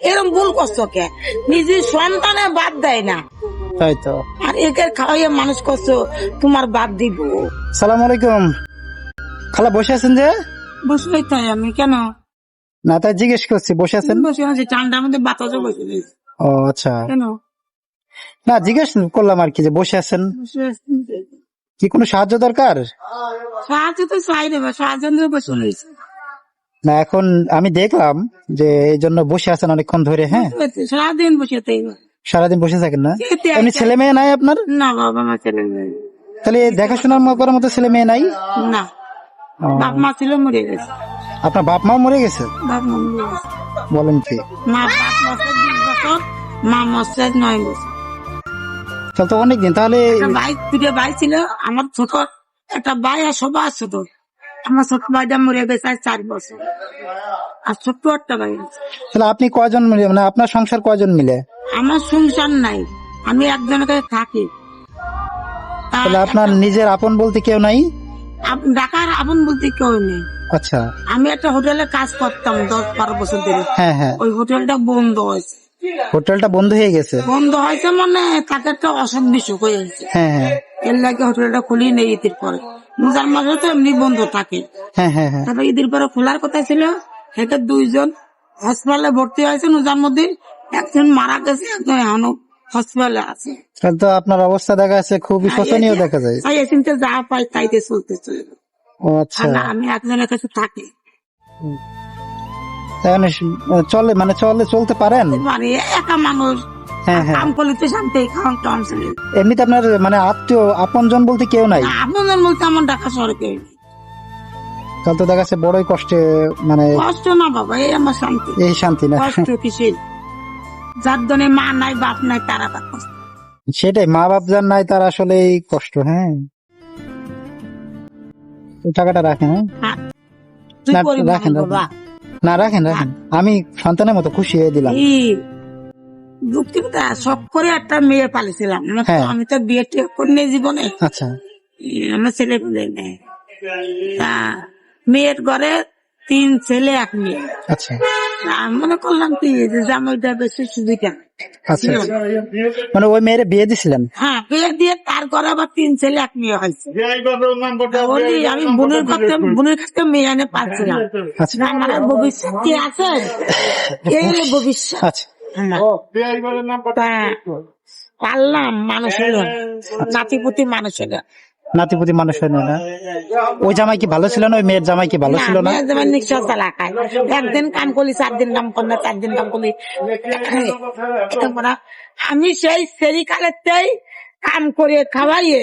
এরকম ভুল করছ কে? নিজের সন্তানে বাদ দেয় না। তাই তো আর একে খাওয়াইয়ে মানুষ করছ তোমার বাদ দিব। সালাম আলাইকুম। খালা বসে আছেন যে? বসে তাই আমি কেন? না তাই জিজ্ঞেস করছি বসে আছেন? বসে আছি ঠান্ডার মধ্যে বাতাসও বসে। ও আচ্ছা। কেন? না জিজ্ঞেস করলাম আর কি যে বসে আছেন। কি কোনো সাহায্য দরকার? সাহায্য তো চাই দেবে সাহায্য বসে রয়েছে। না এখন আমি দেখলাম যে এই জন্য বসে আছেন অনেকক্ষণ ধরে হ্যাঁ? সারাদিন বসে সারাদিন বসে থাকেন না? এমনি ছেলে মেয়ে নাই আপনার? না বাবা মা ছেলে নেই। তাহলে দেখাশোনা করার মতো ছেলে মেয়ে নাই? না। বাপ মা ছিল মরে গেছে। আপনার বাপ মা মরে গেছে? বাপ বলেন কি। মা পাঁচ বছর মা মরছে নয় বছর। তাহলে তো অনেকদিন তাহলে ভাই দুটো ভাই ছিল আমার ছোট একটা ভাই আর সবার ছোট। আমার ছোট ভাইটা মরে গেছে আজ চার বছর। আর ছোট্ট একটা ভাই আছে। তাহলে আপনি কয়জন মিলে? মানে আপনার সংসার কয়জন মিলে? আমার সংসার নাই। আমি একজনের কাছে থাকি তা তাহলে আপনার নিজের আপন বলতে কেউ নাই? আপ- ঢাকার আপন বলতে কেউ নেই। আচ্ছা। আমি একটা হোটেলে কাজ করতাম দশ বারো বছর ধরে। হ্যাঁ হ্যাঁ। ওই হোটেলটা বন্ধ হয়েছে। হোটেলটা বন্ধ হয়ে গেছে? বন্ধ হয়েছে মানে তাকে একটা অসুখ বিসুখ হয়ে গেছে হ্যাঁ হ্যাঁ। এর লাগে হোটেলটা খুলি নেই ঈদের পরে। রোজার মাসে তো এমনি বন্ধ থাকে। হ্যাঁ হ্যাঁ হ্যাঁ। তারপরে ঈদের পরে খোলার কথা ছিল সেটা দুইজন হসপিটালে ভর্তি হয়েছে রোজার মধ্যে একজন মারা গেছে একজন এখনও হসপিটালে আছে। তো আপনার অবস্থা দেখা যাচ্ছে খুবই শোচনীয় দেখা যায়। তাই যা পাই তাইতে চলতে চলে ও আচ্ছা। আমি একজনের কাছে থাকি। চলে মানে চলে চলতে পারেন? মানে একা মানুষ। কাম করলে তো শান্তি খাওয়ান ছিল এমনিতে আপনার মানে আত্মীয় আপন জন বলতে কেউ নাই? আপনাদের বলতে আমার ঢাকা শহরে কেউ নেই। তাহলে তো দেখা যাচ্ছে বড়ই কষ্টে মানে কষ্ট না বাবা এই আমার শান্তি। এই শান্তি না। কষ্ট কিসের? যার দনে মা নাই বাপ নাই তারা সেটাই মা বাপ যার নাই তার আসলে এই কষ্ট হ্যাঁ। টাকাটা রাখেন হ্যাঁ? হ্যাঁ। রাখেন, না রাখেন। না রাখেন আমি সন্তানের মতো খুশি হয়ে দিলাম। দুঃখিতা সব করে একটা মেয়ে পালিয়েছিলাম। হ্যাঁ। আমি তো বিয়ে টিয়ে করি নাই জীবনে। আচ্ছা। আমার ছেলে পেলে নেই। তা মেয়ের ঘরে তিন ছেলে এক মেয়ে। আচ্ছা। মনে করলাম কি যে জামাইটা বেশি সুবিধা আচ্ছা। মানে ওই মেয়ের বিয়ে দিছিলেন? হ্যাঁ বিয়ে দিয়ে তার ঘরে আবার তিন ছেলে এক মেয়ে হয়েছে। আমি বোনের কাছে বোনের কাছে মেয়ে এনে পাচ্ছিলাম আচ্ছা। আমার ভবিষ্যৎ কি আছে? এই ভবিষ্যৎ। আচ্ছা। পারলাম মানুষ হলো নাতিপুতি মানুষ হলো নাতিপুতি মানুষ হয় না। না? ওই জামাই কি ভালো ছিল না? ওই মেয়ের জামাই কি ভালো ছিল না? না, যেমন নিঃশ্বাস এলাকায় একদিন কাম করলি চার দিন কাম করলে চার দিন কাম করলি। আমি সেই সেরিকালেতেই কাম করে খাওয়াইয়ে